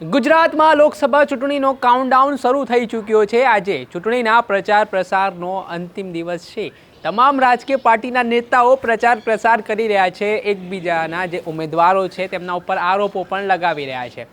ગુજરાતમાં લોકસભા ચૂંટણીનો કાઉન્ટડાઉન શરૂ થઈ ચૂક્યો છે. આજે ચૂંટણીના પ્રચાર પ્રસારનો અંતિમ દિવસ છે. તમામ રાજકીય પાર્ટીના નેતાઓ પ્રચાર પ્રસાર કરી રહ્યા છે. એકબીજાના જે ઉમેદવારો છે તેમના ઉપર આરોપો પણ લગાવી રહ્યા છે.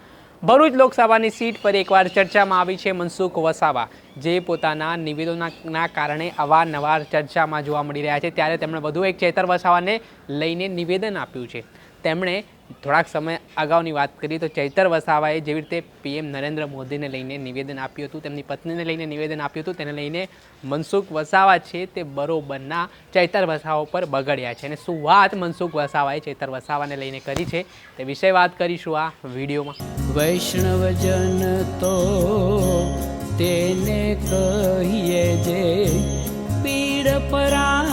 ભરૂચ લોકસભાની સીટ પર એકવાર ચર્ચામાં આવી છે મનસુખ વસાવા. જે પોતાના નિવેદનોના કારણે અવારનવાર ચર્ચામાં જોવા મળી રહ્યા છે. ત્યારે તેમણે વધુ એક ચેતર વસાવાને લઈને નિવેદન આપ્યું છે. તેમણે થોડાક સમય અગાઉની વાત કરીએ તો ચૈતર વસાવાએ જેવી રીતે પીએમ નરેન્દ્ર મોદીને લઈને નિવેદન આપ્યું હતું, તેમની પત્નીને લઈને નિવેદન આપ્યું હતું, તેને લઈને મનસુખ વસાવા છે તે બરોબરના ચૈતર વસાવા પર બગડ્યા છે. અને શું વાત મનસુખ વસાવાએ ચૈતર વસાવાને લઈને કરી છે તે વિશે વાત કરીશું આ વિડીયોમાં. વૈષ્ણવજન તો તેને કહીએ જે પીડ પરાઈ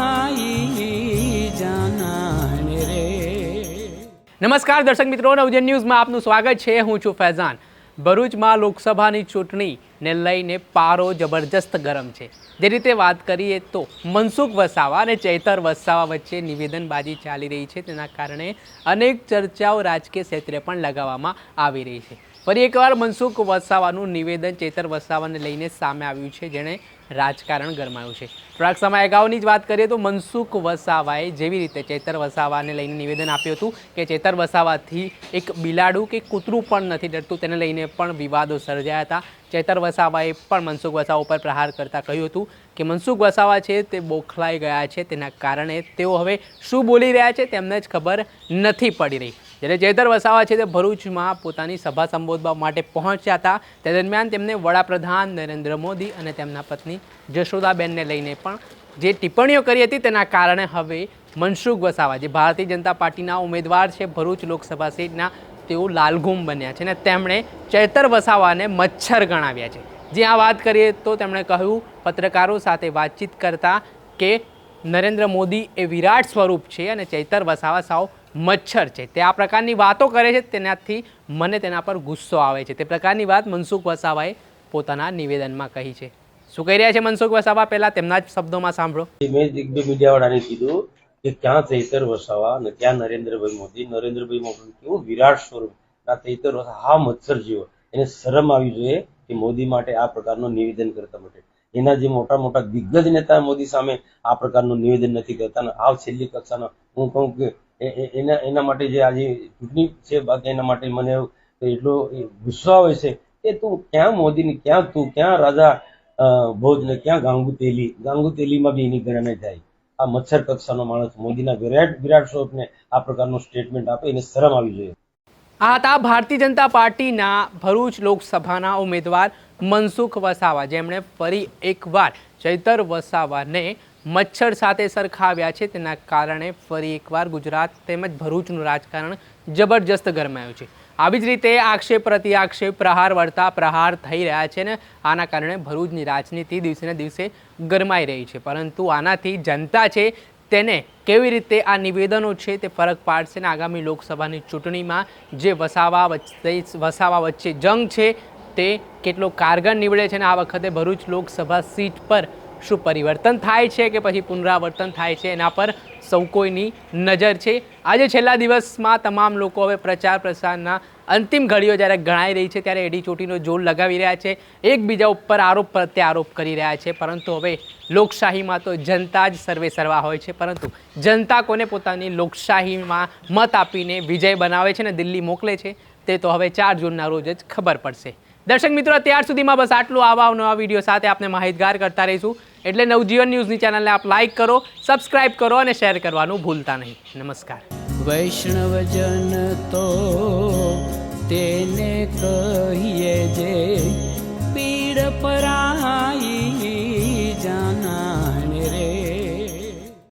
નમસ્કાર દર્શક મિત્રો, નવજન ન્યૂઝમાં આપનું સ્વાગત છે. હું છું ફૈઝાન. ભરૂચમાં લોકસભાની ચૂંટણીને લઈને પારો જબરજસ્ત ગરમ છે. જે રીતે વાત કરીએ તો મનસુખ વસાવા અને ચૈતર વસાવા વચ્ચે નિવેદનબાજી ચાલી રહી છે. તેના કારણે અનેક ચર્ચાઓ રાજકીય ક્ષેત્રે પણ લગાવવામાં આવી રહી છે. ફરી એકવાર મનસુખ વસાવાનું નિવેદન ચૈતર વસાવાને લઈને સામે આવ્યું છે. જેણે રાજકારણ ગરમાયું છે. થોડાક સમય અગાઉની જ વાત કરીએ તો મનસુખ વસાવાએ જેવી રીતે ચેતર વસાવાને લઈને નિવેદન આપ્યું હતું કે ચેતર વસાવાથી એક બિલાડું કે કૂતરું પણ નથી ડરતું, તેને લઈને પણ વિવાદો સર્જાયા હતા. ચેતર વસાવાએ પણ મનસુખ વસાવા ઉપર પ્રહાર કરતાં કહ્યું હતું કે મનસુખ વસાવા છે તે બોખલાઈ ગયા છે, તેના કારણે તેઓ હવે શું બોલી રહ્યા છે તેમને જ ખબર નથી પડી રહી. જ્યારે ચૈતર વસાવા છે તે ભરૂચમાં પોતાની સભા સંબોધવા માટે પહોંચ્યા હતા. તે દરમિયાન તેમને વડાપ્રધાન નરેન્દ્ર મોદી અને તેમના પત્ની જશોદાબેનને લઈને પણ જે ટિપ્પણીઓ કરી હતી તેના કારણે હવે મનસુખ વસાવા, જે ભારતીય જનતા પાર્ટીના ઉમેદવાર છે, ભરૂચ લોકસભા સીટના તેઓ લાલઘુમ બન્યા છે અને તેમણે ચૈતર વસાવાને મચ્છર ગણાવ્યા છે. જે આ વાત કરીએ તો તેમણે કહ્યું, પત્રકારો સાથે વાતચીત કરતા કે નરેન્દ્ર મોદી એ વિરાટ સ્વરૂપ છે અને ચૈતર વસાવા સાવ મચ્છર છે. તે આ પ્રકારની વાતો કરે છે, તેનાથી મને તેના પર ગુસ્સો આવે છે. તે પ્રકારની વાત મનસુખ વસાવાએ પોતાના નિવેદનમાં કહી છે. શું કહી રહ્યા છે મનસુખ વસાવા? પહેલા તેમના જ શબ્દોમાં સાંભળો. મીડિયાવાળાને કીધું કે ક્યાં ચૈતર વસાવા ને ક્યાં નરેન્દ્રભાઈ મોદી? નરેન્દ્રભાઈ મોદી કેવું વિરાટ સ્વરૂપ. આ ચૈતર વસાવા, હા, મચ્છર જેવો. એને શરમ આવી જોઈએ કે મોદી માટે આ પ્રકારનું નિવેદન કરતા માટે. એના જે મોટા મોટા દિગ્ગજ નેતા મોદી સામે આ પ્રકારનું નિવેદન નથી કરતા અને આ છેલ્લી કક્ષાનો હું કહું કે એના એના માટે જે આજે ચૂંટણી છે, બાકી એના માટે મને એટલો ગુસ્સો આવે છે કે તું ક્યાં મોદીની, ક્યાં તું, ક્યાં રાજા ભોજને, ક્યાં ગાંગુ તેલી ગાંગુ તેલીમાં બી એની ગણના થાય. આ મચ્છર કક્ષાનો માણસ મોદીના વિરાટ વિરાટ સ્વરૂપને આ પ્રકારનું સ્ટેટમેન્ટ આપે એને શરમ આવી જોઈએ. આ હતા ભારતીય જનતા પાર્ટીના ભરૂચ લોકસભાના ઉમેદવાર મનસુખ વસાવા. જેમણે ફરી એકવાર ચૈતર વસાવાને મચ્છર સાથે સરખાવ્યા છે. તેના કારણે ફરી એકવાર ગુજરાત તેમજ ભરૂચનું રાજકારણ જબરજસ્ત ગરમાયું છે. આવી જ રીતે આક્ષેપ પ્રતિ આક્ષેપ પ્રહાર, વળતા પ્રહાર થઈ રહ્યા છે ને આના કારણે ભરૂચની રાજનીતિ દિવસેને દિવસે ગરમાઈ રહી છે. પરંતુ આનાથી જનતા છે તેને કેવી રીતે આ નિવેદનો છે તે ફરક પાડશે ને આગામી લોકસભાની ચૂંટણીમાં જે વસાવા વચ્ચે વસાવા વચ્ચે જંગ છે તે કેટલો કારગર નીવડે છે ને આ વખતે ભરૂચ લોકસભા સીટ પર શું પરિવર્તન થાય છે કે પછી પુનરાવર્તન થાય છે એના પર સૌ કોઈની નજર છે. આજે છેલ્લા દિવસમાં તમામ લોકો હવે પ્રચાર પ્રસારના અંતિમ ઘડીઓ જ્યારે ગણાઈ રહી છે ત્યારે એડી ચોટીનો જોર લગાવી રહ્યા છે. એકબીજા ઉપર આરોપ પ્રત્યારોપ કરી રહ્યા છે. પરંતુ હવે લોકશાહીમાં તો જનતા જ સર્વે સર્વા હોય છે. પરંતુ જનતા કોને પોતાની લોકશાહીમાં મત આપીને વિજય બનાવે છે ને દિલ્હી મોકલે છે તે તો હવે ચાર જૂનના રોજ જ ખબર પડશે. દર્શક મિત્રો, અત્યાર સુધીમાં બસ આટલું. આવા નવા વીડિયો સાથે આપણે માહિતગાર કરતા રહીશું. એટલે નવજીવન ન્યૂઝની ચેનલને આપ લાઈક કરો સબસ્ક્રાઇબ કરો અને શેર કરવાનું ભૂલતા નહીં. નમસ્કાર. વૈષ્ણવજન તો તેને કહીએ જે પીડ પરા